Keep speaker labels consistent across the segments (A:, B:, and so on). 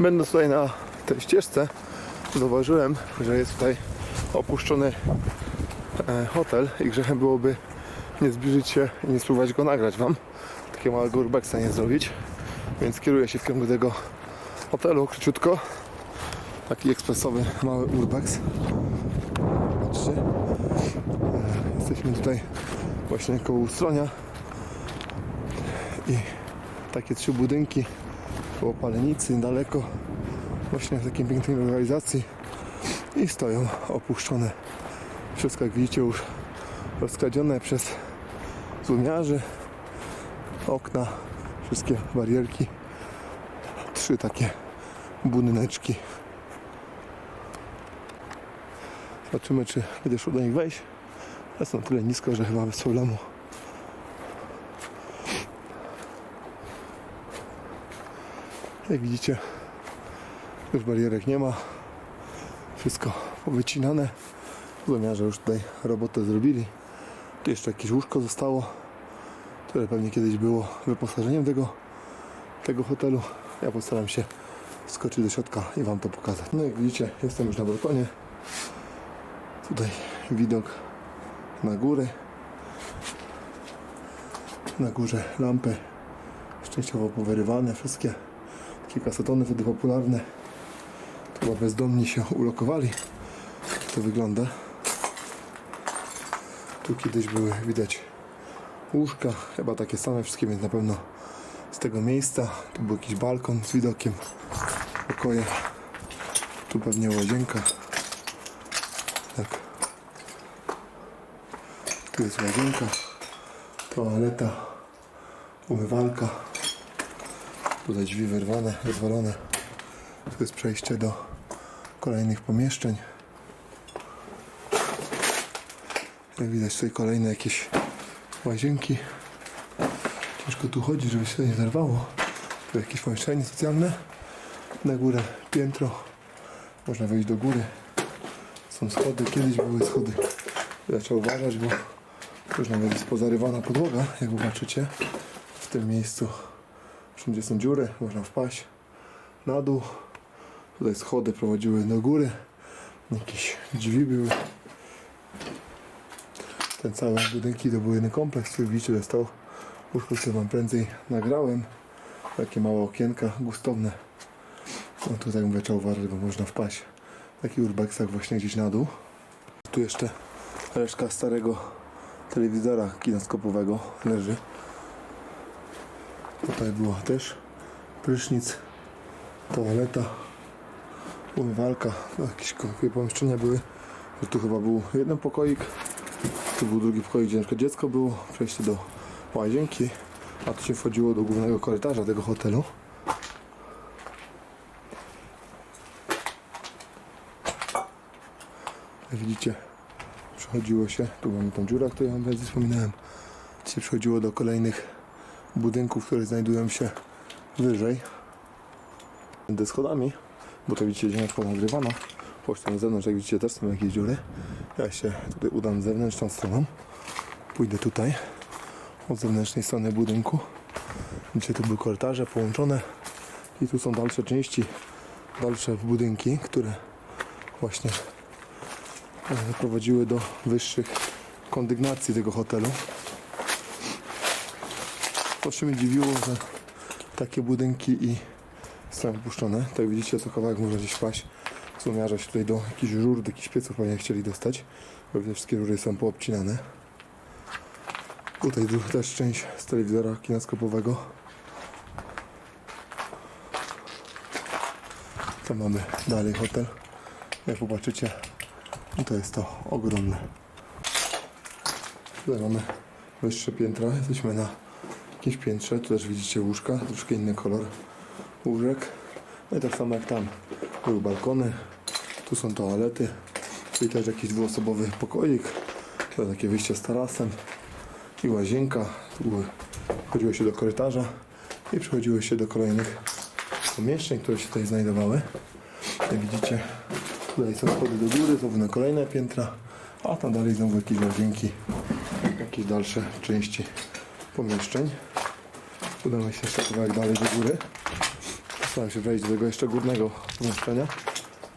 A: Będąc tutaj na tej ścieżce, zauważyłem, że jest tutaj opuszczony e, hotel i grzechem byłoby nie zbliżyć się i nie spróbować go nagrać Wam. Takiego małego urbexa nie zrobić. Więc kieruję się w kierunku tego hotelu króciutko. Taki ekspresowy mały urbex. Patrzcie. E, Jesteśmy tutaj właśnie koło ustronia. I takie trzy budynki koło Palenicy, daleko. Właśnie w takiej pięknej lokalizacji. I stoją opuszczone. Wszystko jak widzicie już rozkradzione przez złumiarzy. Okna, wszystkie barierki. Trzy takie budyneczki. Zobaczymy, czy będzie szło do nich wejść. Jest na tyle nisko, że chyba bez problemu. Jak widzicie, już barierek nie ma. Wszystko powycinane. Złomiarze już tutaj robotę zrobili. Tu jeszcze jakieś łóżko zostało, które pewnie kiedyś było wyposażeniem tego, tego hotelu. Ja postaram się skoczyć do środka i Wam to pokazać. No jak widzicie, jestem już na balkonie. Tutaj widok na góry. Na górze lampy szczęściowo powyrywane, wszystkie takie kasetony wtedy popularne. To chyba bezdomni się ulokowali. Jak to wygląda. Tu kiedyś były widać łóżka, chyba takie same wszystkie, więc na pewno z tego miejsca. Tu był jakiś balkon z widokiem, pokoje. Tu pewnie łazienka. Tak. Tu jest łazienka, toaleta, umywalka. Tutaj drzwi wyrwane, rozwalone. Tu jest przejście do kolejnych pomieszczeń. Jak widać tutaj kolejne jakieś łazienki. Ciężko tu chodzi, żeby się to nie zerwało. Tu jakieś pomieszczenie socjalne. Na górę piętro. Można wejść do góry. Są schody, kiedyś były schody. Trzeba uważać, bo już nawet jest pozarywana podłoga, jak zobaczycie. W tym miejscu wszędzie są dziury, można wpaść na dół. Tutaj schody prowadziły do góry. Jakieś drzwi były. Ten cały budynki to był jeden kompleks, który widzicie dostał łóżko, które wam prędzej nagrałem. Takie małe okienka gustowne. No tutaj jak mówię, trzeba uważać, bo można wpaść. Taki urbexak właśnie gdzieś na dół. Tu jeszcze resztka starego telewizora kinoskopowego leży. Tutaj była też prysznic, toaleta, umywalka. No, jakieś pomieszczenia były. Tu chyba był jeden pokoik, tu był drugi pokoik, gdzie na dziecko było, przejście do łazienki, a tu się wchodziło do głównego korytarza tego hotelu. Jak widzicie, przechodziło się, tu mamy tą dziurę, o której wam wspominałem, się przechodziło do kolejnych budynków, które znajdują się wyżej. Będę schodami, bo to widzicie, ziemia jest ponagrywana. Choć tam z zewnątrz, jak widzicie, też są jakieś dziury. Ja się tutaj udam zewnętrzną stroną. Pójdę tutaj, od zewnętrznej strony budynku. Widzicie, tu były korytarze połączone i tu są dalsze części, dalsze budynki, które właśnie e, prowadziły do wyższych kondygnacji tego hotelu. Zawsze mnie dziwiło, że takie budynki i są wypuszczone. Tak widzicie, co kawałek można gdzieś paść. Złomiarza się tutaj do jakichś rur, do jakichś pieców pewnie chcieli dostać. Bo wszystkie rury są poobcinane. Tutaj też część z telewizora kinoskopowego. To mamy dalej hotel. Jak popatrzycie, to jest to ogromne. Tutaj mamy wyższe piętra. Jesteśmy na jakimś piętrze. Tu też widzicie łóżka, troszkę inny kolor łóżek. No i tak samo jak tam. Były balkony, tu są toalety. Czyli też jakiś dwuosobowy pokoik. To takie wyjście z tarasem. I łazienka. Tu chodziło się do korytarza i przechodziło się do kolejnych pomieszczeń, które się tutaj znajdowały. Jak widzicie, tutaj są schody do góry, znowu na kolejne piętra, a tam dalej znowu jakieś łazienki, jakieś dalsze części pomieszczeń. Udamy się jeszcze kawałek dalej do góry. Staram się wejść do tego jeszcze górnego pomieszczenia.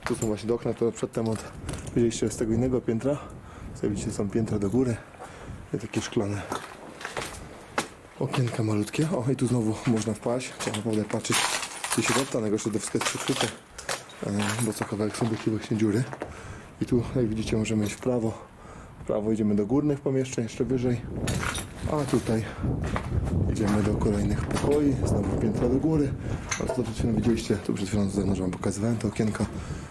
A: Tu są właśnie okna, które przedtem od widzieliście z tego innego piętra. Tutaj widzicie są piętra do góry. I takie szklane okienka malutkie. O i tu znowu można wpaść. Trzeba naprawdę patrzeć gdzie się. Najgorsze to wszystko jest przykryte. Bo co kawałek są takie właśnie dziury. I tu jak widzicie możemy iść w prawo. W prawo idziemy do górnych pomieszczeń, jeszcze wyżej. A tutaj idziemy do kolejnych pokoi, znowu piętra do góry. A to przed chwilą widzieliście, tu przed chwilą z zewnątrz wam pokazywałem te okienka.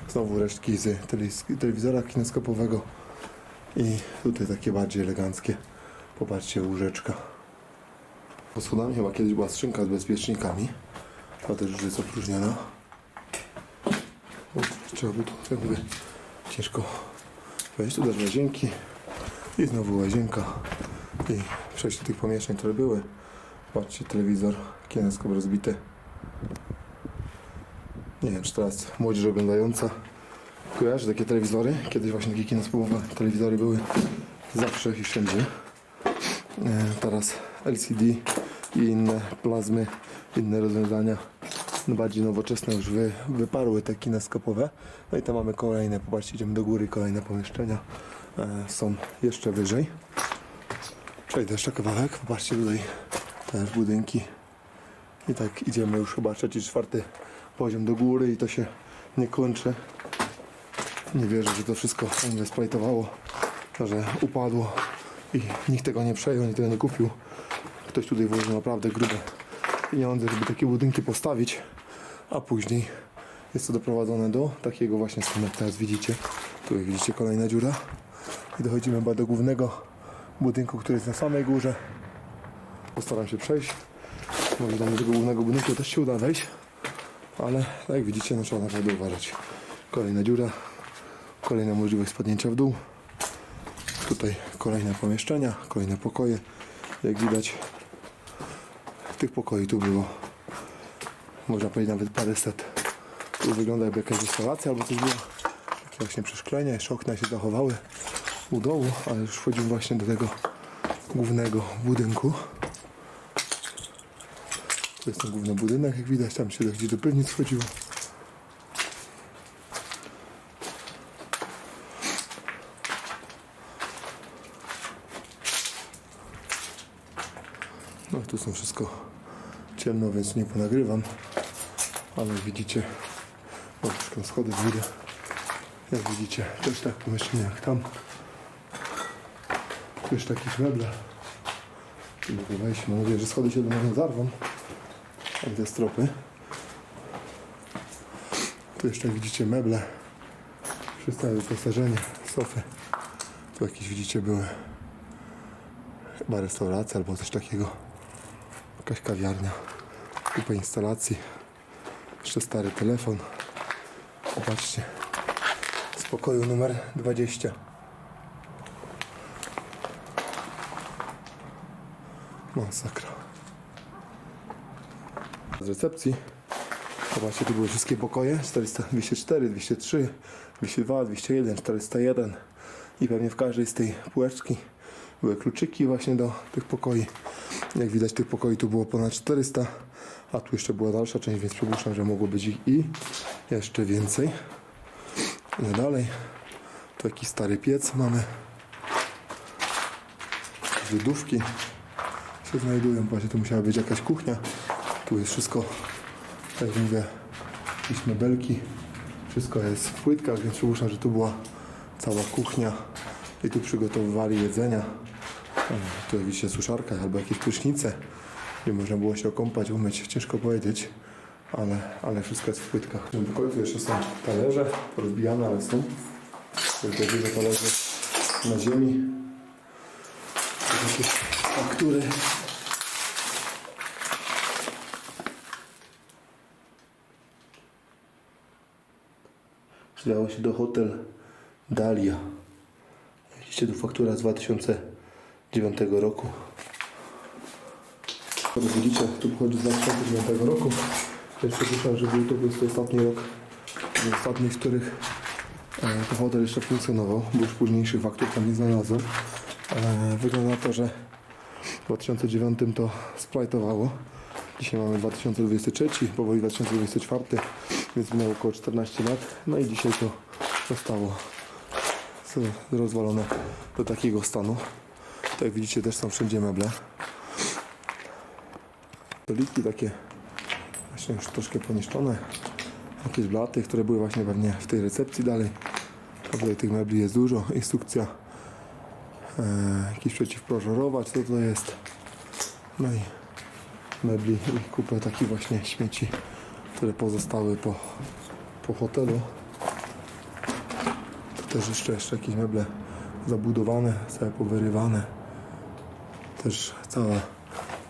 A: Znowu resztki z telewiz- telewizora kineskopowego. I tutaj takie bardziej eleganckie. Popatrzcie, łóżeczka. Pod schodami chyba kiedyś była skrzynka z bezpiecznikami. Ta też już jest opróżniona. Trzeba by tu, jak mówię, ciężko wejść. Tu też łazienki. I znowu łazienka. I do tych pomieszczeń, które były. Patrzcie, telewizor, kineskop rozbity. Nie wiem, czy teraz młodzież oglądająca kojarzy takie telewizory. Kiedyś właśnie takie kineskopowe telewizory były zawsze i wszędzie. E, Teraz LCD i inne plazmy, inne rozwiązania bardziej nowoczesne już wy, wyparły te kineskopowe. No i tam mamy kolejne, popatrzcie, idziemy do góry, kolejne pomieszczenia e, są jeszcze wyżej. Przejdę jeszcze kawałek, popatrzcie tutaj też budynki. I tak idziemy już chyba trzeci, czwarty poziom do góry i to się nie kończy. Nie wierzę, że to wszystko mówię, splajtowało, że upadło i nikt tego nie przejął, nikt tego nie kupił. Ktoś tutaj włożył naprawdę grube pieniądze, żeby takie budynki postawić, a później jest to doprowadzone do takiego właśnie stanu, jak teraz widzicie. Tu widzicie kolejna dziura i dochodzimy chyba do głównego budynku, który jest na samej górze. Postaram się przejść. Może do tego głównego budynku też się uda wejść, ale tak jak widzicie, no trzeba naprawdę uważać. Kolejna dziura, kolejna możliwość spadnięcia w dół. Tutaj kolejne pomieszczenia, kolejne pokoje. Jak widać, tych pokoi tu było, można powiedzieć nawet paręset. Tu wygląda jakby jakaś restauracja albo coś było. Takie właśnie przeszklenia, jeszcze okna się zachowały u dołu, ale już wchodzimy właśnie do tego głównego budynku. To jest ten główny budynek, jak widać, tam się gdzieś do piwnic wchodziło. No tu są wszystko ciemno, więc nie ponagrywam. Ale jak widzicie, o, troszkę schody w. Jak widzicie, też tak pomieszczenie jak tam. Jakieś meble. Tu mogę wejść. Mam że schody się do mnie nie zarwą. Tam te stropy. Tu jeszcze widzicie meble. Wszystko wyposażenie, sofy. Tu jakieś widzicie były chyba restauracja albo coś takiego. Jakaś kawiarnia. Kupa instalacji. Jeszcze stary telefon. Popatrzcie. Z pokoju numer 20. Masakra. Z recepcji. Zobaczcie, tu były wszystkie pokoje. 400, 204, 203, 202, 201, 401. I pewnie w każdej z tej półeczki były kluczyki właśnie do tych pokoi. Jak widać tych pokoi tu było ponad 400, a tu jeszcze była dalsza część, więc przypuszczam, że mogło być ich i jeszcze więcej. No dalej, tu jakiś stary piec mamy. Lodówki znajdują, właśnie tu musiała być jakaś kuchnia. Tu jest wszystko, tak jak mówię, jakieś mebelki. Wszystko jest w płytkach, więc przypuszczam, że tu była cała kuchnia i tu przygotowywali jedzenia. Tu widzicie suszarka albo jakieś prysznice, gdzie można było się okąpać, umyć, ciężko powiedzieć, ale, ale wszystko jest w płytkach. W tym jeszcze są talerze, rozbijane, ale są. Tylko duże talerze na ziemi. Jakieś faktury. Przydało się do hotel Dalia. Widzicie tu faktura z 2009 roku. Widzicie, tu pochodzi z 2009 roku. Jeszcze słyszałem, że był to po prostu ostatni rok, z ostatnich, w których e, to hotel jeszcze funkcjonował, bo już późniejszych faktur tam nie znalazłem. E, wygląda na to, że w 2009 to splajtowało. Dzisiaj mamy 2023, powoli 2024, więc minęło około 14 lat. No i dzisiaj to zostało rozwalone do takiego stanu. Tak jak widzicie też są wszędzie meble. Stoliki takie właśnie już troszkę poniszczone. Jakieś blaty, które były właśnie pewnie w tej recepcji dalej. Tutaj tych mebli jest dużo. Instrukcja e, jakiś przeciwpożarować, co to jest. No i mebli i kupę takich właśnie śmieci, które pozostały po, po hotelu. Tu też jeszcze, jeszcze jakieś meble zabudowane, całe powyrywane. Też całe,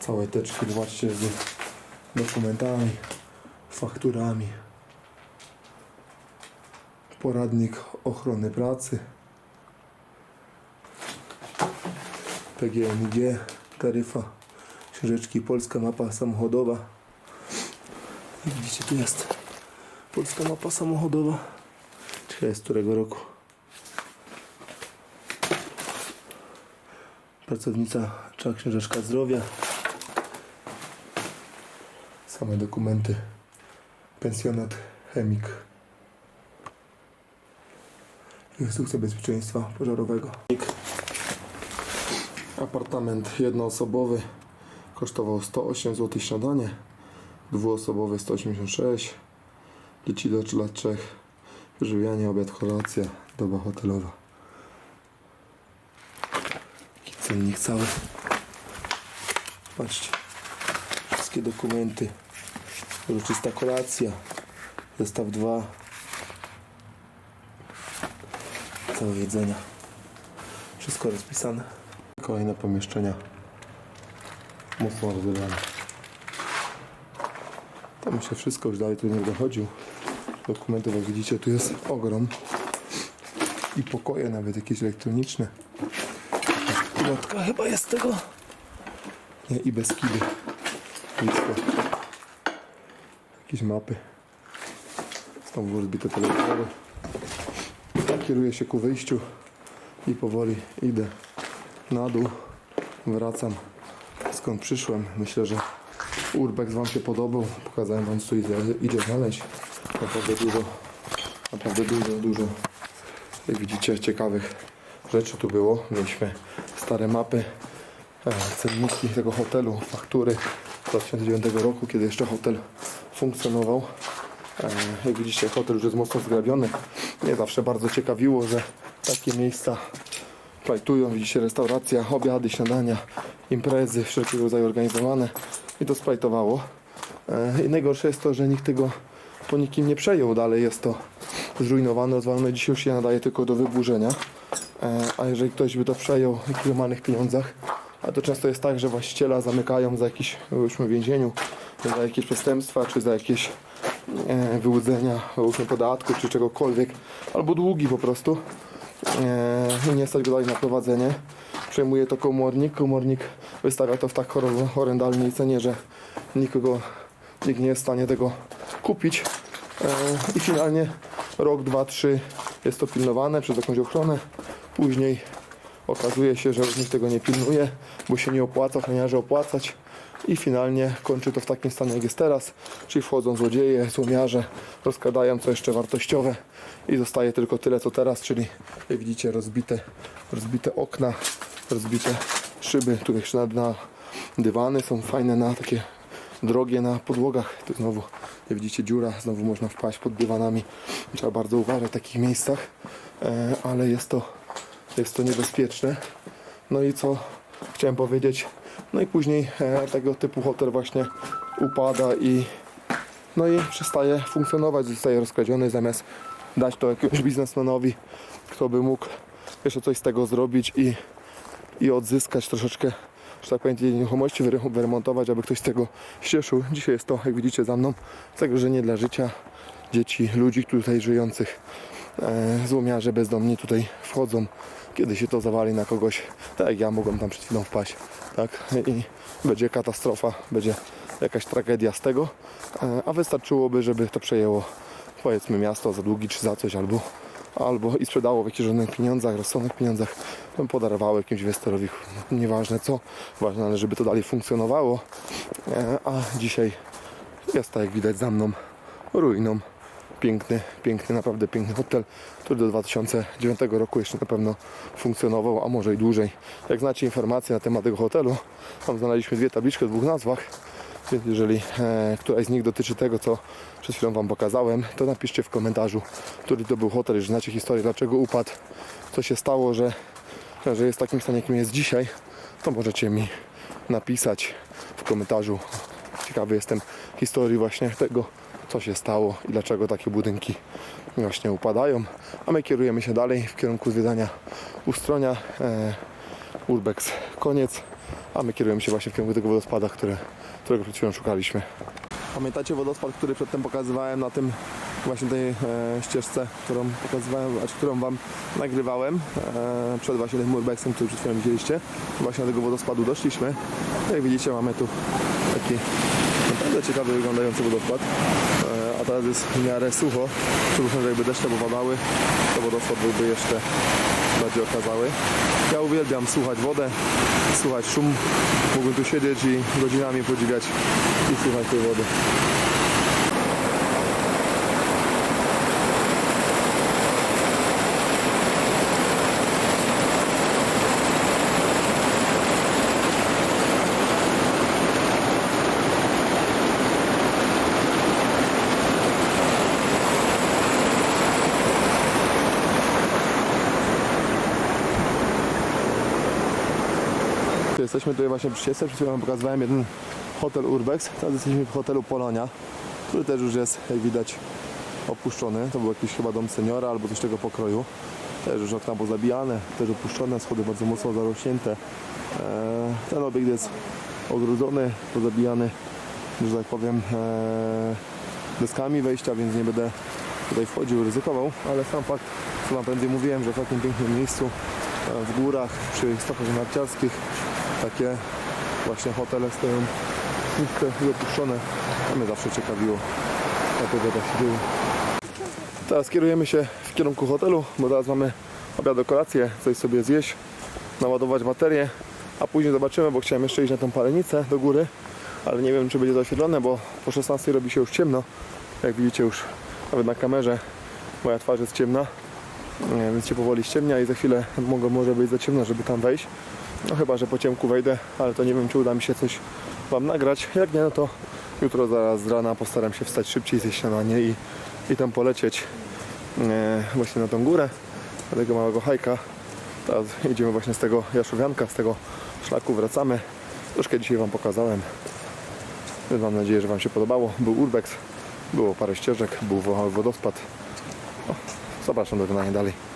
A: całe teczki, zobaczcie, z dokumentami, fakturami. Poradnik ochrony pracy. PGNiG, taryfa, książeczki, polska mapa samochodowa. Widzicie, tu jest polska mapa samochodowa. Jest z którego roku. Pracownica, czy książeczka zdrowia. Same dokumenty. Pensjonat, chemik. Instrukcja bezpieczeństwa pożarowego. Apartament jednoosobowy kosztował 108 zł śniadanie, dwuosobowy 186, dzieci do 3 lat 3, wyżywianie, obiad, kolacja, doba hotelowa. Taki cennik cały. Patrzcie, wszystkie dokumenty, uroczysta kolacja, zestaw 2, całe jedzenia. Wszystko rozpisane. Kolejne pomieszczenia. Mocno rozwiązane. Tam się wszystko już dalej tu nie dochodził. Dokumentów, jak widzicie, tu jest ogrom. I pokoje nawet jakieś elektroniczne. Pilotka chyba jest tego. Nie, i bez kidy. Blisko. Jakieś mapy. Znowu rozbite telefony. Kieruję się ku wyjściu i powoli idę na dół. Wracam skąd przyszłem. Myślę, że urbex Wam się podobał. Pokazałem Wam co idzie, idzie znaleźć. Naprawdę dużo, naprawdę dużo, dużo. Jak widzicie ciekawych rzeczy tu było. Mieliśmy stare mapy, e, cenniki tego hotelu, faktury z 2009 roku, kiedy jeszcze hotel funkcjonował. E, Jak widzicie, hotel już jest mocno zgrabiony. Mnie zawsze bardzo ciekawiło, że takie miejsca plajtują. Widzicie, restauracja, obiady, śniadania, imprezy wszelkiego rodzaju organizowane. I to splajtowało. E, I najgorsze jest to, że nikt tego po nikim nie przejął. Dalej jest to zrujnowane, rozwalone. Dzisiaj już się nadaje tylko do wyburzenia. E, A jeżeli ktoś by to przejął w normalnych pieniądzach, a to często jest tak, że właściciela zamykają za jakieś, byliśmy w więzieniu, za jakieś przestępstwa, czy za jakieś e, wyłudzenia załóżmy podatku, czy czegokolwiek, albo długi po prostu. E, nie stać go dalej na prowadzenie. Przejmuje to komornik. Komornik wystawia to w tak horrendalnej cenie, że nikogo, nikt nie jest w stanie tego kupić. E, I finalnie rok, dwa, trzy jest to pilnowane przez jakąś ochronę. Później okazuje się, że nikt tego nie pilnuje, bo się nie opłaca ochroniarze opłacać. I finalnie kończy to w takim stanie jak jest teraz, czyli wchodzą złodzieje, złomiarze, rozkradają co jeszcze wartościowe i zostaje tylko tyle co teraz, czyli jak widzicie rozbite, rozbite okna, rozbite szyby, tu jeszcze na, na dywany są fajne na takie drogie na podłogach. Tu znowu jak widzicie dziura, znowu można wpaść pod dywanami. Trzeba bardzo uważać w takich miejscach, e, ale jest to, jest to niebezpieczne. No i co chciałem powiedzieć, no i później e, tego typu hotel właśnie upada i no i przestaje funkcjonować, zostaje rozkradziony zamiast dać to jakiemuś biznesmenowi, kto by mógł jeszcze coś z tego zrobić i, i odzyskać troszeczkę, że tak powiem, tej nieruchomości, wyre- wyremontować, aby ktoś z tego cieszył. Dzisiaj jest to, jak widzicie za mną, zagrożenie dla życia dzieci, ludzi tutaj żyjących. E, złomiarze bezdomni tutaj wchodzą, kiedy się to zawali na kogoś, tak jak ja mogłem tam przed chwilą wpaść, tak? I będzie katastrofa, będzie jakaś tragedia z tego, e, a wystarczyłoby, żeby to przejęło powiedzmy miasto za długi czy za coś, albo albo i sprzedało w jakichś żadnych pieniądzach, rozsądnych pieniądzach, podarowało jakimś inwestorowi, nieważne co, ważne, ale żeby to dalej funkcjonowało, E, a dzisiaj jest tak jak widać za mną ruiną. Piękny, piękny, naprawdę piękny hotel, który do 2009 roku jeszcze na pewno funkcjonował, a może i dłużej. Jak znacie informacje na temat tego hotelu, tam znaleźliśmy dwie tabliczki o dwóch nazwach, więc jeżeli e, któraś z nich dotyczy tego, co przed chwilą Wam pokazałem, to napiszcie w komentarzu, który to był hotel, jeżeli znacie historię, dlaczego upadł, co się stało, że, że jest w takim stanie, jakim jest dzisiaj, to możecie mi napisać w komentarzu. Ciekawy jestem historii właśnie tego, co się stało i dlaczego takie budynki właśnie upadają. A my kierujemy się dalej w kierunku zwiedzania Ustronia, e, Urbex koniec, a my kierujemy się właśnie w kierunku tego wodospada, które, którego przed chwilą szukaliśmy. Pamiętacie wodospad, który przedtem pokazywałem na tym właśnie tej e, ścieżce, którą pokazywałem, a którą wam nagrywałem e, przed właśnie tym urbexem, który przed chwilą widzieliście. Właśnie do tego wodospadu doszliśmy. Jak widzicie mamy tu taki naprawdę ciekawy wyglądający wodospad. E, a teraz jest w miarę sucho. Przypuszczam, że jakby deszcze popadały, to wodospad byłby jeszcze bardziej okazały. Ja uwielbiam słuchać wodę, słuchać szum. Mógłbym tu siedzieć i godzinami podziwiać i słuchać tej wody. Jesteśmy tutaj właśnie przy ścieżce, przed chwilą pokazywałem jeden hotel Urbex, teraz jesteśmy w hotelu Polonia, który też już jest, jak widać, opuszczony. To był jakiś chyba dom seniora albo coś tego pokroju. Też już okna pozabijane, też opuszczone, schody bardzo mocno zarośnięte. Eee, Ten obiekt jest ogrodzony, pozabijany, że tak powiem, eee, deskami wejścia, więc nie będę tutaj wchodził, ryzykował, ale sam fakt, co wam prędzej mówiłem, że w takim pięknym miejscu e, w górach, przy stopach narciarskich takie właśnie hotele stoją puste i opuszczone. To mnie zawsze ciekawiło, dlatego tak się dzieje. Teraz kierujemy się w kierunku hotelu, bo teraz mamy obiad do kolację, coś sobie zjeść, naładować baterię, a później zobaczymy, bo chciałem jeszcze iść na tą palenicę do góry, ale nie wiem czy będzie to oświetlone, bo po 16 robi się już ciemno. Jak widzicie już nawet na kamerze moja twarz jest ciemna, więc się powoli ściemnia i za chwilę mogło, może być za ciemno, żeby tam wejść. No chyba, że po ciemku wejdę, ale to nie wiem, czy uda mi się coś Wam nagrać. Jak nie, no to jutro zaraz z rana postaram się wstać szybciej, zjeść śniadanie i, i tam polecieć e, właśnie na tą górę, do tego małego hajka. Teraz idziemy właśnie z tego Jaszowianka, z tego szlaku wracamy. Troszkę dzisiaj Wam pokazałem. Mam nadzieję, że Wam się podobało. Był urbex, było parę ścieżek, był wodospad. O, zapraszam do wygnania dalej.